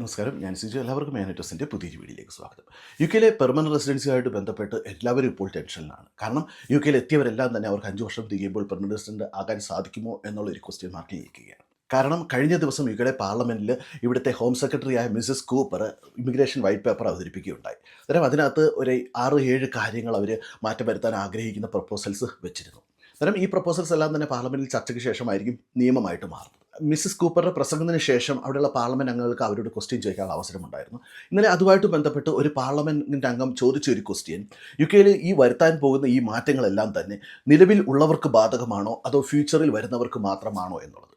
നമസ്കാരം. ഞാൻ സിജു എല്ലാവർക്കും മാനേറ്റേഴ്സിന്റെ പുതിയ വീഡിയോയിലേക്ക് സ്വാഗതം. യു കെയിലെ പെർമനന്റ് റെസിഡൻസിയായിട്ട് ബന്ധപ്പെട്ട് എല്ലാവരും ഇപ്പോൾ ടെൻഷനിലാണ്. കാരണം യു കെയിൽ എത്തിയവരെല്ലാം തന്നെ അവർക്ക് അഞ്ച് വർഷം തികയുമ്പോൾ പെർമനന്റ് റെസിഡന്റ് ആകാൻ സാധിക്കുമോ എന്നുള്ള ഒരു ക്വസ്റ്റ്യൻ മാർക്ക് ഇരിക്കുകയാണ് കാരണം കഴിഞ്ഞ ദിവസം യു കെയുടെ പാർലമെന്റിൽ ഇവിടുത്തെ ഹോം സെക്രട്ടറിയായ Mrs Cooper immigration white paper അവതരിപ്പിക്കുകയുണ്ടായി. അന്നേരം അതിനകത്ത് ഒരു ആറ് ഏഴ് കാര്യങ്ങൾ അവർ മാറ്റം വരുത്താൻ ആഗ്രഹിക്കുന്ന പ്രപ്പോസൽസ് വെച്ചിരുന്നു. അന്നേരം ഈ പ്രപ്പോസൽസ് എല്ലാം തന്നെ പാർലമെന്റിൽ ചർച്ചയ്ക്ക് ശേഷമായിരിക്കും നിയമമായിട്ട് മാറുന്നത്. മിസ്സിസ് കൂപ്പറുടെ പ്രസംഗത്തിന് ശേഷം അവിടെയുള്ള പാർലമെന്റ് അംഗങ്ങൾക്ക് അവരോട് ക്വസ്റ്റ്യൻ ചോദിക്കാനുള്ള അവസരമുണ്ടായിരുന്നു. ഇന്നലെ അതുമായിട്ട് ബന്ധപ്പെട്ട് ഒരു പാർലമെന്റിന്റെ അംഗം ചോദിച്ച ഒരു ക്വസ്റ്റ്യൻ യു കെയിൽ ഈ വരുത്താൻ പോകുന്ന ഈ മാറ്റങ്ങളെല്ലാം തന്നെ നിലവിൽ ഉള്ളവർക്ക് ബാധകമാണോ? അതോ ഫ്യൂച്ചറിൽ വരുന്നവർക്ക് മാത്രമാണോ എന്നുള്ളത്?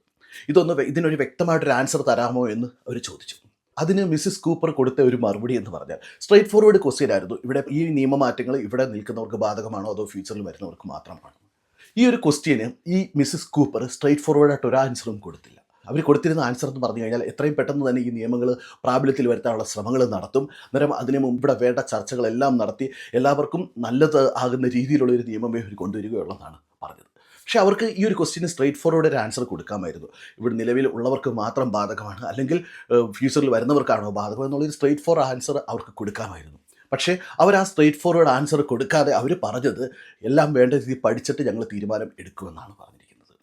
ഇതൊന്ന് ഇതിനൊരു വ്യക്തമായിട്ടൊരു ആൻസർ തരാമോ എന്ന് അവർ ചോദിച്ചു. അതിന് മിസ്സിസ് കൂപ്പർ കൊടുത്ത ഒരു മറുപടി എന്ന് പറഞ്ഞാൽ സ്ട്രേറ്റ് ഫോർവേഡ് ക്വസ്റ്റ്യൻ ആയിരുന്നു. ഇവിടെ ഈ നിയമമാറ്റങ്ങൾ ഇവിടെ നിൽക്കുന്നവർക്ക് ബാധകമാണോ? അതോ ഫ്യൂച്ചറിൽ വരുന്നവർക്ക് മാത്രമാണോ? ഈ ഒരു ക്വസ്റ്റ്യന് ഈ മിസ്സിസ് കൂപ്പർ സ്ട്രേറ്റ് ഫോർവേഡായിട്ട് ഒരു ആൻസറും കൊടുത്തില്ല. അവർ കൊടുത്തിരുന്ന ആൻസർ എന്ന് പറഞ്ഞു കഴിഞ്ഞാൽ എത്രയും പെട്ടെന്ന് തന്നെ ഈ നിയമങ്ങൾ പ്രാബല്യത്തിൽ വരുത്താനുള്ള ശ്രമങ്ങൾ നടത്തും. അന്നേരം അതിനു മുമ്പ് ഇവിടെ വേണ്ട ചർച്ചകളെല്ലാം നടത്തി എല്ലാവർക്കും നല്ലത് ആകുന്ന രീതിയിലുള്ള ഒരു നിയമമേ അവർ കൊണ്ടുവരികയുള്ളതാണ് പറഞ്ഞത്. പക്ഷേ അവർക്ക് ഈ ഒരു ക്വസ്റ്റ്യന് സ്ട്രേറ്റ് ഫോർവേഡ് ഒരു ആൻസർ കൊടുക്കാമായിരുന്നു. ഇവിടെ നിലവിൽ ഉള്ളവർക്ക് മാത്രം ബാധകമാണ്. അല്ലെങ്കിൽ ഫ്യൂച്ചറിൽ വരുന്നവർക്കാണോ ബാധകം എന്നുള്ളൊരു സ്ട്രേറ്റ് ഫോർ ആൻസർ അവർക്ക് കൊടുക്കാമായിരുന്നു. പക്ഷേ അവർ ആ സ്ട്രേറ്റ് ഫോർവേഡ് ആൻസർ കൊടുക്കാതെ അവർ പറഞ്ഞത് എല്ലാം വേണ്ട രീതി പഠിച്ചിട്ട് ഞങ്ങൾ തീരുമാനം എടുക്കുമെന്നാണ് പറഞ്ഞിരിക്കുന്നത്.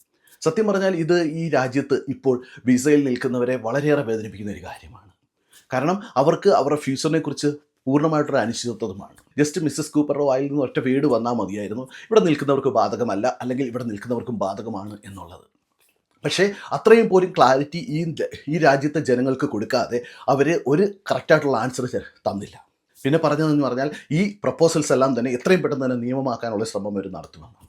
സത്യം പറഞ്ഞാൽ ഇത് ഈ രാജ്യത്ത് ഇപ്പോൾ വിസയിൽ നിൽക്കുന്നവരെ വളരെയേറെ വേദനിപ്പിക്കുന്ന ഒരു കാര്യമാണ്. കാരണം അവർക്ക് അവരുടെ ഫ്യൂച്ചറിനെ കുറിച്ച് പൂർണമായിട്ടൊരു അനിശ്ചിതത്വമാണ്. ജസ്റ്റ് മിസ്സസ് കൂപ്പറുടെ വായിൽ നിന്ന് ഒറ്റ വീട് വന്നാൽ മതിയായിരുന്നു. ഇവിടെ നിൽക്കുന്നവർക്ക് ബാധകമല്ല അല്ലെങ്കിൽ ഇവിടെ നിൽക്കുന്നവർക്കും ബാധകമാണ് എന്നുള്ളത്. പക്ഷേ അത്രയും പോലും ക്ലാരിറ്റി ഈ ഈ രാജ്യത്തെ ജനങ്ങൾക്ക് കൊടുക്കാതെ അവർ ഒരു കറക്റ്റായിട്ടുള്ള ആൻസർ തന്നില്ല. പിന്നെ പറഞ്ഞതെന്ന് പറഞ്ഞാൽ ഈ പ്രപ്പോസൽസ് എല്ലാം തന്നെ എത്രയും പെട്ടെന്ന് തന്നെ നിയമമാക്കാനുള്ള ശ്രമം അവർ നടത്തുമെന്നാണ്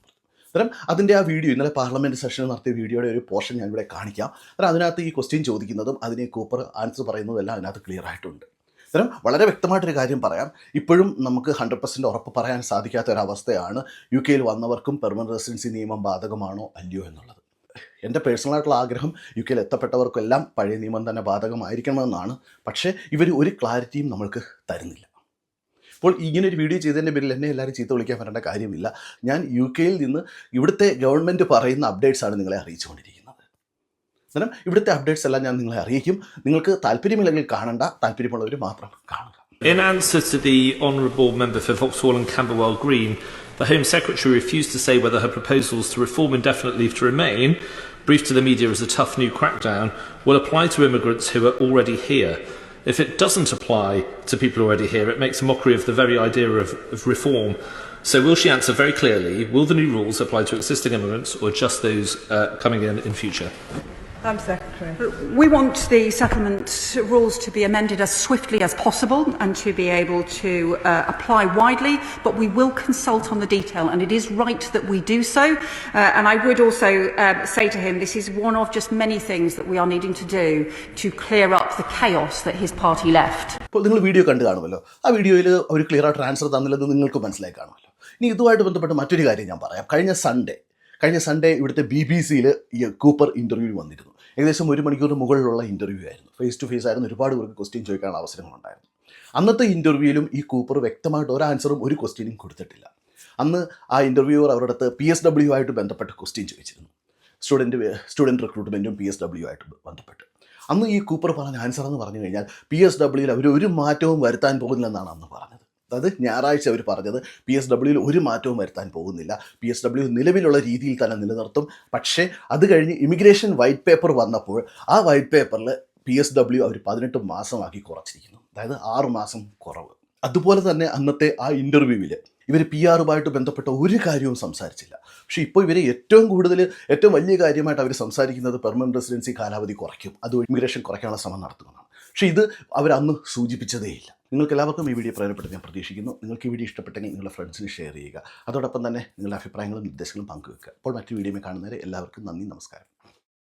അന്നേരം അതിന്റെ ആ വീഡിയോ ഇന്നലെ പാർലമെന്റ് സെഷനിൽ നടത്തിയ വീഡിയോയുടെ ഒരു പോർഷൻ ഞാൻ ഇവിടെ കാണിക്കാം. അന്നേരം അതിനകത്ത് ഈ ക്വസ്റ്റ്യൻ ചോദിക്കുന്നതും അതിനെ കൂപ്പർ ആൻസർ പറയുന്നതും എല്ലാം അതിനകത്ത് ക്ലിയർ ആയിട്ടുണ്ട്. അന്നേരം വളരെ വ്യക്തമായിട്ടൊരു കാര്യം പറയാം. ഇപ്പോഴും നമുക്ക് ഹൺഡ്രഡ് പെർസെന്റ് ഉറപ്പ് പറയാൻ സാധിക്കാത്ത ഒരവസ്ഥയാണ് യു കെയിൽ വന്നവർക്കും പെർമനന്റ് റെസിഡൻസി നിയമം ബാധകമാണോ അല്ലയോ എന്നുള്ളത്. എന്റെ പേഴ്സണലായിട്ടുള്ള ആഗ്രഹം യു കെയിൽ എത്തപ്പെട്ടവർക്കെല്ലാം പഴയ നിയമം തന്നെ ബാധകമായിരിക്കണമെന്നാണ്. പക്ഷേ ഇവർ ഒരു ക്ലാരിറ്റിയും നമ്മൾക്ക് തരുന്നില്ല. അപ്പോൾ ഇങ്ങനെ ഒരു വീഡിയോ ചെയ്തതിന്റെ പേരിൽ എന്നെ എല്ലാവരും ചീത്ത വിളിക്കാൻ വരേണ്ട കാര്യമില്ല ഞാൻ യു കെയിൽ നിന്ന് ഇവിടുത്തെ ഗവൺമെന്റ് പറയുന്ന അപ്ഡേറ്റ്സ് ആണ് നിങ്ങളെ അറിയിച്ചുകൊണ്ടിരിക്കുന്നത് അന്നേരം ഇവിടുത്തെ അപ്ഡേറ്റ്സ് എല്ലാം ഞാൻ നിങ്ങളെ അറിയിക്കും നിങ്ങൾക്ക് താല്പര്യമില്ലെങ്കിൽ കാണണ്ട താല്പര്യമുള്ളവർ മാത്രം കാണുക In answer to the Honourable Member for Vauxhall and Camberwell Green, the Home Secretary refused to say whether her proposals to reform indefinite leave to remain, briefed to the media as a tough new crackdown, will apply to immigrants who are already here. If it doesn't apply to people already here, it makes a mockery of the very idea of, of reform. So will she answer very clearly, will the new rules apply to existing immigrants or just those uh, coming in in future? Home Secretary. We want the settlement rules to be amended as swiftly as possible and to be able to uh, apply widely, but we will consult on the detail, and it is right that we do so. Uh, and I would also uh, say to him, this is one of just many things that we are needing to do to clear up the chaos that his party left. ഇപ്പോൾ നിങ്ങൾ video കണ്ടു കാണുമല്ലോ ആ വീഡിയോയിൽ ഒരു clear ആയിട്ട് answer തന്നില്ലെന്ന് നിങ്ങൾക്ക് മനസ്സിലായി കാണുമല്ലോ ഇനി ഇതുമായിട്ട് ബന്ധപ്പെട്ട് മറ്റൊരു കാര്യം ഞാൻ പറയാം കഴിഞ്ഞ സൺഡേ കഴിഞ്ഞ സൺഡേ ഇവിടുത്തെ ബി ബി സിയിൽ ഈ കൂപ്പർ ഇന്റർവ്യൂവിൽ വന്നിരുന്നു. ഏകദേശം ഒരു മണിക്കൂർ മുകളിലുള്ള ഇന്റർവ്യൂ ആയിരുന്നു. ഫേസ് ടു ഫേസ് ആയിരുന്നു. ഒരുപാട് പേർക്ക് ക്വസ്റ്റ്യൻ ചോദിക്കാനുള്ള അവസരങ്ങളുണ്ടായിരുന്നു അന്നത്തെ ഇന്റർവ്യൂവിലും ഈ കൂപ്പർ വ്യക്തമായിട്ട് ഒരു ആൻസറും ഒരു ക്വസ്റ്റ്യനും കൊടുത്തിട്ടില്ല. അന്ന് ആ ഇന്റർവ്യൂവർ അവരുടെ അടുത്ത് പി എസ് ഡബ്ല്യു ആയിട്ട് ബന്ധപ്പെട്ട ക്വസ്റ്റ്യൻ ചോദിച്ചിരുന്നു. സ്റ്റുഡന്റ് സ്റ്റുഡന്റ് റിക്രൂട്ട്മെന്റും പി എസ് ഡബ്ല്യു ആയിട്ട് ബന്ധപ്പെട്ട്. അന്ന് ഈ കൂപ്പർ പറഞ്ഞ ആൻസർ എന്ന് പറഞ്ഞു കഴിഞ്ഞാൽ പി എസ് ഡബ്ല്യുവിൽ അവർ ഒരു മാറ്റവും വരുത്താൻ പോകുന്നില്ലെന്നാണ് അന്ന് പറഞ്ഞത്. അതായത് ഞായറാഴ്ച അവർ പറഞ്ഞത് പി എസ് ഡബ്ല്യുവിൽ ഒരു മാറ്റവും വരുത്താൻ പോകുന്നില്ല. പി എസ് ഡബ്ല്യു നിലവിലുള്ള രീതിയിൽ തന്നെ നിലനിർത്തും. പക്ഷേ അത് കഴിഞ്ഞ് ഇമിഗ്രേഷൻ വൈറ്റ് പേപ്പർ വന്നപ്പോൾ ആ വൈറ്റ് പേപ്പറിൽ പി എസ് ഡബ്ല്യു അവർ പതിനെട്ട് മാസമാക്കി കുറച്ചിരിക്കുന്നു. അതായത് ആറ് മാസം കുറവ്. അതുപോലെ തന്നെ അന്നത്തെ ആ ഇന്റർവ്യൂവിൽ ഇവർ പി ആറുമായിട്ട് ബന്ധപ്പെട്ട ഒരു കാര്യവും സംസാരിച്ചില്ല. പക്ഷേ ഇപ്പോൾ ഇവർ ഏറ്റവും കൂടുതൽ ഏറ്റവും വലിയ കാര്യമായിട്ട് അവർ സംസാരിക്കുന്നത് പെർമനന്റ് റെസിഡൻസി കാലാവധി കുറയ്ക്കും. അത് ഇമിഗ്രേഷൻ കുറയ്ക്കാനുള്ള ശ്രമം നടത്തുന്നതാണ്. പക്ഷേ ഇത് അവരന്ന് സൂചിപ്പിച്ചതേ ഇല്ല. നിങ്ങൾക്ക് എല്ലാവർക്കും ഈ വീഡിയോ പ്രയോജനപ്പെടുത്തി ഞാൻ പ്രതീക്ഷിക്കുന്നു. നിങ്ങൾക്ക് ഈ വീഡിയോ ഇഷ്ടപ്പെട്ടെങ്കിൽ നിങ്ങളുടെ ഫ്രണ്ട്സിന് ഷെയർ ചെയ്യുക. അതോടൊപ്പം തന്നെ നിങ്ങളുടെ അഭിപ്രായങ്ങളും നിർദ്ദേശങ്ങളും പങ്കുവെക്കുക. അപ്പോൾ മറ്റു വീഡിയോ കാണുന്നവരെ എല്ലാവർക്കും നന്ദി നമസ്കാരം.